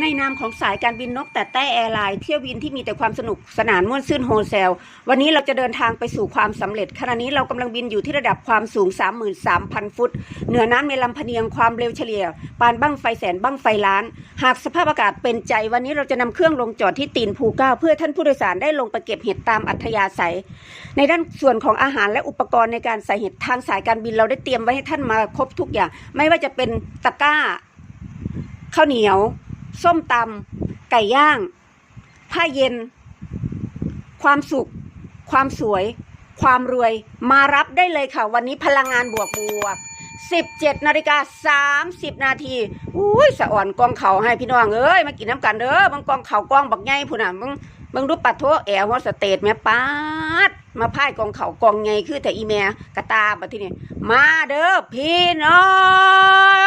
ในนามของสายการบินนกแต่แต้แอร์ไลน์เที่ยวบินที่มีแต่ความสนุกสนานม่วนซื่นโฮเซล วันนี้เราจะเดินทางไปสู่ความสำเร็จ ขณะนี้เรากำลังบินอยู่ที่ระดับความสูง 33,000 ฟุต เหนือน้ำในลำพเนียงความเร็วเฉลี่ย ปานบั้งไฟแสนบั้งไฟล้าน หากสภาพอากาศเป็นใจ วันนี้เราจะนำเครื่องลงจอดที่ตีนภูเก้า เพื่อท่านผู้โดยสารได้ลงไปเก็บเห็ดตามอัธยาศัย ในด้านส่วนของอาหารและอุปกรณ์ในการใส่เห็ดทางสายการบินเราได้เตรียมไว้ให้ท่านมาครบทุกอย่าง ไม่ว่าจะเป็นตะกร้าข้าวเหนียว ส้มตำไก่ย่าง ผ้าเย็น ความสุข ความสวย ความรวย มารับได้เลยค่ะ วันนี้พลังงานบวกบวก17นาฬิกา30 นาทีอุ้ยสะอ่อนกองเขาให้พี่น้องเอ้ยมากินน้ำกันเด้อบังกองเขากองบักใหญ่พุ่นน่ะมึงมึงดูปปัดโทแอลฮอสเตทแม่ป้าดมาพ่ายกองเขากองไงคือแต่อีแม่กระตาบัดที่นี่มาเด้อพี่น้อง